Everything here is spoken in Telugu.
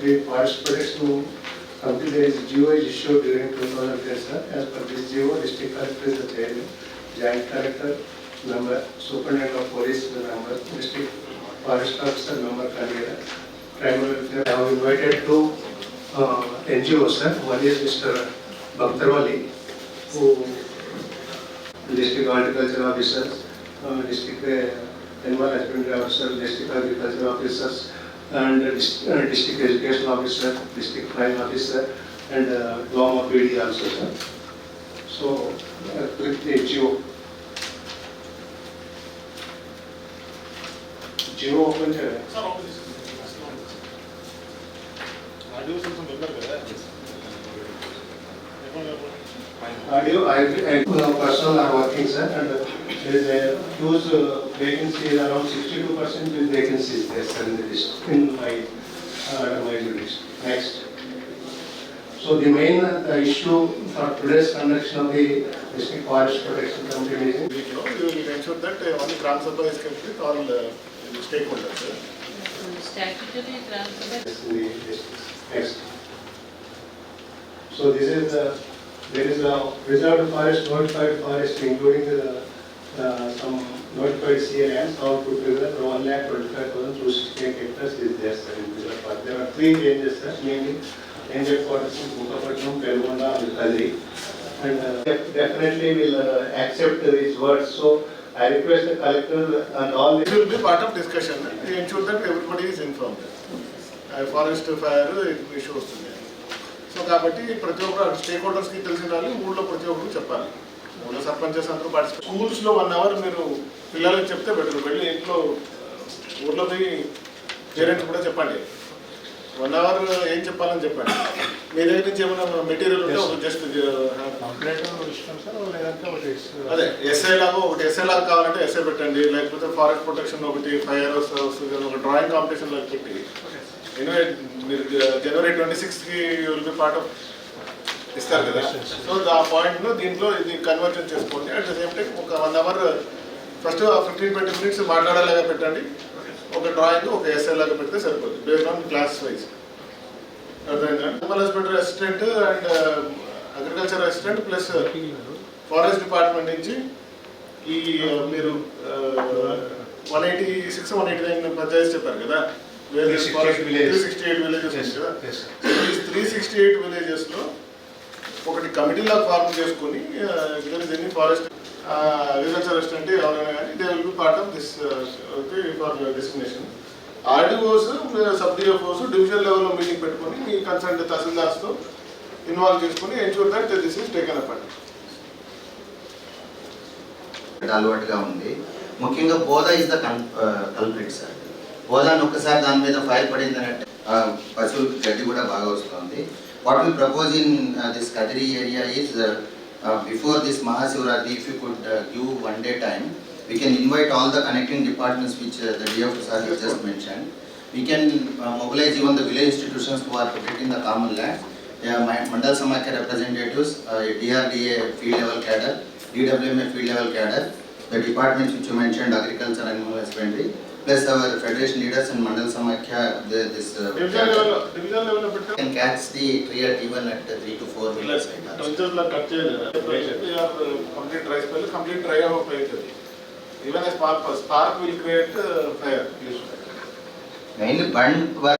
the forest protection company, there is GO is issued during 2010, sir. As per this GO, district collector is the chairman, joint collector, member, superintendent of police, the member, district forest officer, member, convener. Tribal welfare, I have invited two uh, NGOs, sir. One is Mr. Bhaktarwali, who district horticulture officers, uh, district uh, husbandry officer, district agriculture officers, and uh, district education officer, district crime officer, and uh, of PD also, sir. So, uh, the geo. Geo open here. Uh, sir, open this. Audio system developer, right? Audio, I, I, uh, personal are working, sir, and uh, there is a huge uh, vacancy, around 62% with vacancies there in the in my, uh, my jurisdiction. Next. So the main uh, issue for today's conduction of the district forest protection committee meeting. We will ensure that uh, only Gram Sabha is complete with all uh, stakeholders. Statutory Gram Sabha. Next. So this is the, there is a reserved forest, notified forest, including the uh, some notified CLMs, all put together, one lakh twenty-five thousand two sixty-eight hectares is there, sir, in reserved Park. There are three ranges, sir, mainly range quarters in Bukapatnam, Pelgonda, and Kadri. And uh, definitely will uh, accept these words, so I request the collector and all the it will be part of discussion ensure that everybody is inform forest fire issue వస్తుంది సో కాబట్టి ప్రతి ఒక్కరు స్టేక్ హోల్డర్స్కి తెలిసి ఉండాలి ఊళ్ళో ప్రతి ఒక్కరు చెప్పాలి ఊళ్ళో సర్పంచెస్ అందరూ పార్టిసిపేట్ స్కూల్స్లో వన్ అవర్ మీరు పిల్లలకి చెప్తే బెటర్ వెళ్ళి ఇంట్లో ఊర్లో పోయి పేరెంట్స్ కూడా చెప్పండి. వన్ అవర్ ఏం చెప్పాలని చెప్పండి. మీ దగ్గర నుంచి ఏమైనా మెటీరియల్ ఉంటే ఒక జస్ట్ అదే ఎస్ఐ లాగా ఒకటి ఎస్ఐ లాగా కావాలంటే ఎస్ఐ పెట్టండి. లేకపోతే ఫారెస్ట్ ప్రొటెక్షన్ ఒకటి ఫైర్ వస్తుంది ఒక డ్రాయింగ్ కాంపిటీషన్ లాగా పెట్టి. ఎనివే మీరు జనవరి ట్వంటీ సిక్స్త్కి విల్ బి పార్ట్ ఆఫ్ ఇస్తారు కదా. సో ఆ పాయింట్ను దీంట్లో ఇది కన్వర్జన్ చేసుకోండి. అట్ ద సేమ్ టైం ఒక one hour first fifteen twenty minutes మాట్లాడేలాగా పెట్టండి. ఒక డ్రాయింగ్ ఒక ఎస్ఐ లాగా పెడితే సరిపోతుంది బేస్డ్ ఆన్ క్లాస్ వైజ్ అర్థమైందా? Husbandry assistant and agriculture assistant plus forest department నుంచి ఈ ఆ, మీరు one eighty six one eighty nine panchayats చెప్పారు కదా. 368 villages. Three sixty eight villages కదా. త్రీ సిక్స్టీ ఎయిట్ విలేజెస్లో ఒకటి కమిటీలా ఫార్మ్ చేసుకొని ఎన్ని ఫారెస్ట్ అగ్రికల్చర్ అసిస్టెంట్ ఎవరైనా కానీ they will be part of this for destination RDOs sub DFOs division లెవెల్లో మీటింగ్ పెట్టుకొని మీ కన్సల్ట్ తహసీల్దార్స్తో ఇన్వాల్వ్ చేసుకొని ensure that this is taken up అండి అలవాటుగా ఉంది. ముఖ్యంగా బోధ ఇస్ ద కల్ప్రిట్ సార్ బోధాన్ని ఒక్కసారి దాని మీద ఫైల్ పడింది అంటే పశువులకు గడ్డి కూడా బాగా వస్తుంది what we propose in this Kadiri area is before this Mahashivratri if you could give one day time we can invite all the connecting departments which the DF sir just mention we can uh, mobilize even the village institutions who are protecting the common land. Yeah, my Mandal Samakya representatives, uh, DRDA field level cadre, DWMA field level cadre, the departments which you mentioned, agriculture and animal husbandry, plus our federation leaders and Mandal Samakhya, the, this uh, can catch the tree at even at the 3 to 4 meters. complete rice well, complete dry out Even a spark, spark will create uh, fire. Mainly burn